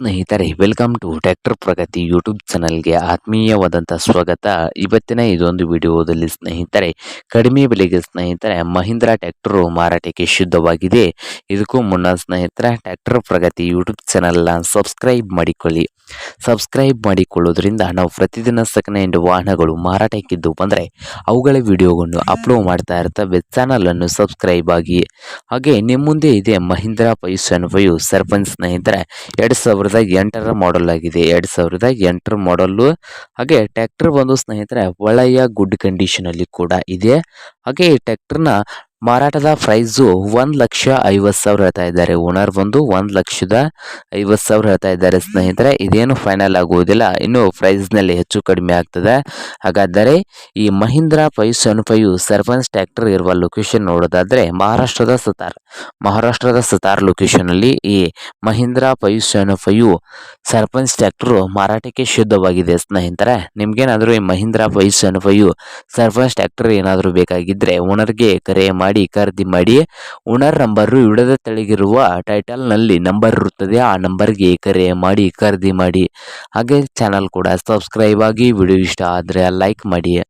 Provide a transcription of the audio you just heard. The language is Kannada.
ಸ್ನೇಹಿತರೆ, welcome to tractor Pragati YouTube ಚಾನಲ್ಗೆ ಆತ್ಮೀಯವಾದಂಥ ಸ್ವಾಗತ. ಇವತ್ತಿನ ಇದೊಂದು ವಿಡಿಯೋದಲ್ಲಿ ಸ್ನೇಹಿತರೆ, ಕಡಿಮೆ ಬೆಲೆಗೆ ಸ್ನೇಹಿತರೆ, ಮಹೀಂದ್ರಾ ಟ್ಯಾಕ್ಟರು ಮಾರಾಟಕ್ಕೆ ಶುದ್ಧವಾಗಿದೆ. ಇದಕ್ಕೂ ಮುನ್ನ ಸ್ನೇಹಿತರೆ ಟ್ಯಾಕ್ಟರ್ ಪ್ರಗತಿ ಯೂಟ್ಯೂಬ್ ಚಾನಲ್ನ ಸಬ್ಸ್ಕ್ರೈಬ್ ಮಾಡಿಕೊಳ್ಳಿ. ಸಬ್ಸ್ಕ್ರೈಬ್ ಮಾಡಿಕೊಳ್ಳೋದ್ರಿಂದ ನಾವು ಪ್ರತಿದಿನ ಸೆಕೆಂಡ್ ಹ್ಯಾಂಡ್ ವಾಹನಗಳು ಮಾರಾಟಕ್ಕಿದ್ದು ಬಂದರೆ ಅವುಗಳ ವಿಡಿಯೋಗಳನ್ನು ಅಪ್ಲೋಡ್ ಮಾಡ್ತಾ ಇರ್ತವೆ. ಚಾನಲನ್ನು ಸಬ್ಸ್ಕ್ರೈಬ್ ಆಗಿ. ಹಾಗೆ ನಿಮ್ಮ ಮುಂದೆ ಇದೆ ಮಹೀಂದ್ರಾ ಪೈಸನ್ ಫೈವ್. ಸರ್ಪಂಚ್ ಸ್ನೇಹಿತರೆ, ಎರಡು ಎಂಟರ ಮಾಡೆಲ್ ಆಗಿದೆ. ಎರಡು ಸಾವಿರದ ಎಂಟರ ಮಾಡಲ್ಲು ಹಾಗೆ ಟ್ಯಾಕ್ಟರ್ ಬಂದು ಸ್ನೇಹಿತರೆ, ಒಳ್ಳೆಯ ಗುಡ್ ಕಂಡೀಷನಲ್ಲಿ ಕೂಡ ಇದೆ. ಹಾಗೆ ಈ ಟ್ರ್ಯಾಕ್ಟರ್ನ ಮಾರಾಟದ ಪ್ರೈಸು ಒಂದು ಲಕ್ಷ ಐವತ್ತು ಸಾವಿರ ಹೇಳ್ತಾ ಇದ್ದಾರೆ. ಓನರ್ ಬಂದು ಒಂದು ಲಕ್ಷದ ಐವತ್ತು ಸಾವಿರ ಹೇಳ್ತಾ ಇದ್ದಾರೆ ಸ್ನೇಹಿತರೆ. ಇದೇನು ಫೈನಲ್ ಆಗುವುದಿಲ್ಲ. ಇನ್ನು ಪ್ರೈಸ್ನಲ್ಲಿ ಹೆಚ್ಚು ಕಡಿಮೆ ಆಗ್ತದೆ. ಹಾಗಾದರೆ ಈ Mahindra five seven five Sarpanch tractor ಇರುವ ಲೊಕೇಶನ್ ನೋಡೋದಾದರೆ ಮಹಾರಾಷ್ಟ್ರದ ಸತಾರ್ ಮಹಾರಾಷ್ಟ್ರದ ಸತಾರ್ ಲೊಕೇಶನಲ್ಲಿ ಈ Mahindra five seven five Sarpanch tractor ಮಾರಾಟಕ್ಕೆ ಶುದ್ಧವಾಗಿದೆ ಸ್ನೇಹಿತರೆ. ನಿಮ್ಗೇನಾದರೂ ಈ Mahindra five seven five Sarpanch tractor ಏನಾದರೂ ಬೇಕಾಗಿದ್ದರೆ ಓನರ್ಗೆ ಕರೆ ಮಾಡಿ, ಖರೀದಿ ಮಾಡಿ ಓನರ್ ನಂಬರು ವಿಡದ ತೆಳಗಿರುವ ಟೈಟಲ್ನಲ್ಲಿ ನಂಬರ್ ಇರುತ್ತದೆ. ಆ ನಂಬರ್ಗೆ ಕರೆ ಮಾಡಿ, ಖರೀದಿ ಮಾಡಿ. ಹಾಗೆ ಚಾನಲ್ ಕೂಡ ಸಬ್ಸ್ಕ್ರೈಬ್ ಆಗಿ ವಿಡಿಯೋ ಇಷ್ಟ ಆದರೆ ಲೈಕ್ ಮಾಡಿ.